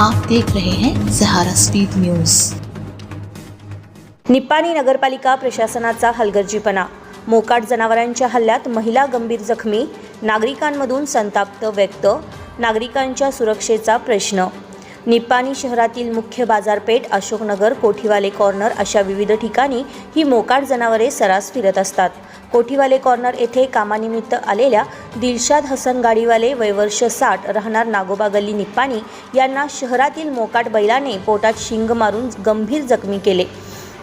आप देख रहे हैं सहारा स्पीड न्यूज निप्पाणी नगरपालिका प्रशासनाचा हलगर्जीपणा. मोकाट जनावरांच्या हल्ल्यात महिला गंभीर जखमी. नागरिकांमधून संताप्त व्यक्त. नागरिकांच्या सुरक्षेचा प्रश्न. निप्पाणी शहरातील मुख्य बाजारपेठ अशोकनगर कोठीवाले कॉर्नर अशा विविध ठिकाणी ही मोकाट जनावरे सरास फिरत असतात. कोठीवाले कॉर्नर येथे कामानिमित्त आलेल्या दिलशाद हसन गाडीवाले वयवर्ष साठ राहणार नागोबा गल्ली निप्पाणी यांना शहरातील मोकाट बैलाने पोटात शिंग मारून गंभीर जखमी केले.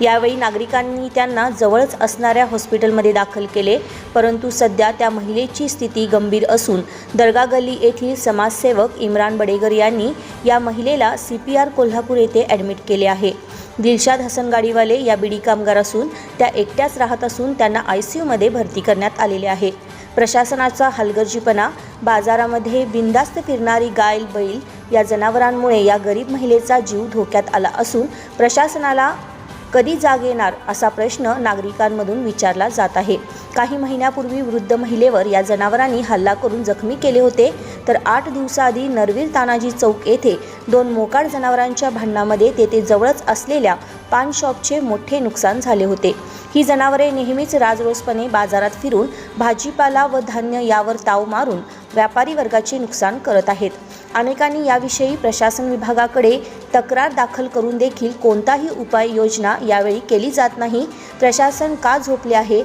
यावेळी नागरिकांनी त्यांना जवळच असणाऱ्या हॉस्पिटलमध्ये दाखल केले परंतु सध्या त्या महिलेची स्थिती गंभीर असून दर्गा गल्ली येथील समाजसेवक इम्रान बडेगर यांनी या महिलेला सी पी आर कोल्हापूर येथे ॲडमिट केले आहे. दिलशाद हसन गाडीवाले या बीडी कामगार असून त्या एकट्याच राहत असून त्यांना आय सी यूमध्ये भरती करण्यात आलेले आहे. प्रशासनाचा हलगर्जीपणा बाजारामध्ये बिंदास्त फिरणारी गाय बैल या जनावरांमुळे या गरीब महिलेचा जीव धोक्यात आला असून प्रशासनाला कधी जाग येणार असा प्रश्न नागरिकांमधून विचारला जात आहे. काही महिन्यापूर्वी वृद्ध महिलेवर या जनावरांनी हल्ला करून जखमी केले होते. तर आठ दिवसाआधी नरवीर तानाजी चौक येथे दोन मोकाड जनावरांच्या भांडणामध्ये तेथे जवळच असलेल्या पान शॉपचे मोठे नुकसान झाले होते. ही जनावरे नेहमीच राजरोसपणे बाजारात फिरून भाजीपाला व धान्य यावर ताव मारून व्यापारी वर्गाचे नुकसान करत आहेत. अनेकांनी याविषयी प्रशासन विभागाकडे तक्रार दाखल करून देखील कोणताही उपाययोजना यावेळी केली जात नाही. प्रशासन का झोपले आहे?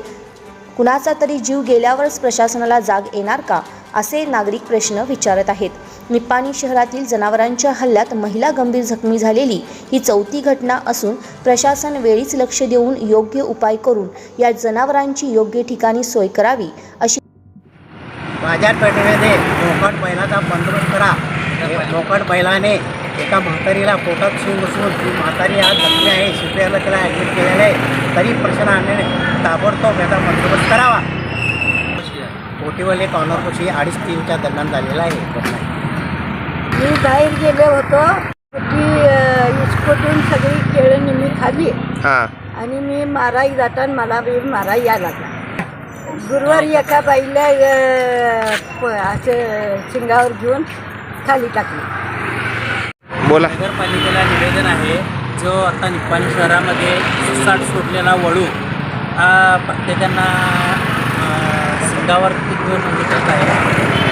कुणाचा तरी जीव गेल्यावरच प्रशासनाला जाग येणार का? असे नागरिक प्रश्न विचारत आहेत. निप्पाणी शहरातील जनावरांच्या हल्ल्यात महिला गंभीर जखमी झालेली ही चौथी घटना असून प्रशासन वेळीच लक्ष देऊन योग्य उपाय करून या जनावरांची योग्य ठिकाणी सोय करावी अशी बाजारपेठेमध्ये मोकाट बैलाचा बंदोबस्त करा. मोकाट बैलाने एका म्हातारीला पोटात शिव बसवून ती म्हातारी आज जखमी आहे. शिपयाला त्याला ॲडमिट केलेलं आहे तरी प्रशासनाने ताबडतोब याचा बंदोबस्त करावा. कोटीवले कॉर्नरपाशी अडीच तीनच्या दरम्यान झालेला आहे. मी बाहेर गेले होतो. की इस्कोटून सगळी केळं मी खाली हां. आणि मी माराई जाताना मला बी मारा या लागला. गुरुवारी एका बाईला असं शिंगावर घेऊन खाली टाकली. बोला. नगरपालिकेला निवेदन आहे जो आता निप्पाणी शहरामध्ये सुसाट सोडलेला वळू हा प्रत्येकांना सिंगावर घेऊन म्हणजे करत आहे.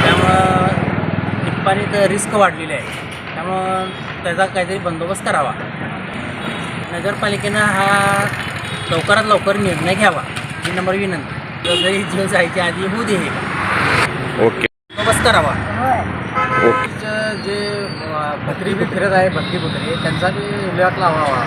त्यामुळं निप्पाणीत रिस्क वाढलेली आहे. त्यामुळं त्याचा काहीतरी बंदोबस्त करावा. नगरपालिकेनं हा लवकरात लवकर निर्णय घ्यावा. ही नंबर विनंती. जरी जीव जायच्या आधी होऊ दे हे. ओके. बंदोबस्त करावा. ओके. जे भत्री बी फिरत आहे भत्री भत्री त्यांचा बी उल्लेख लावावा.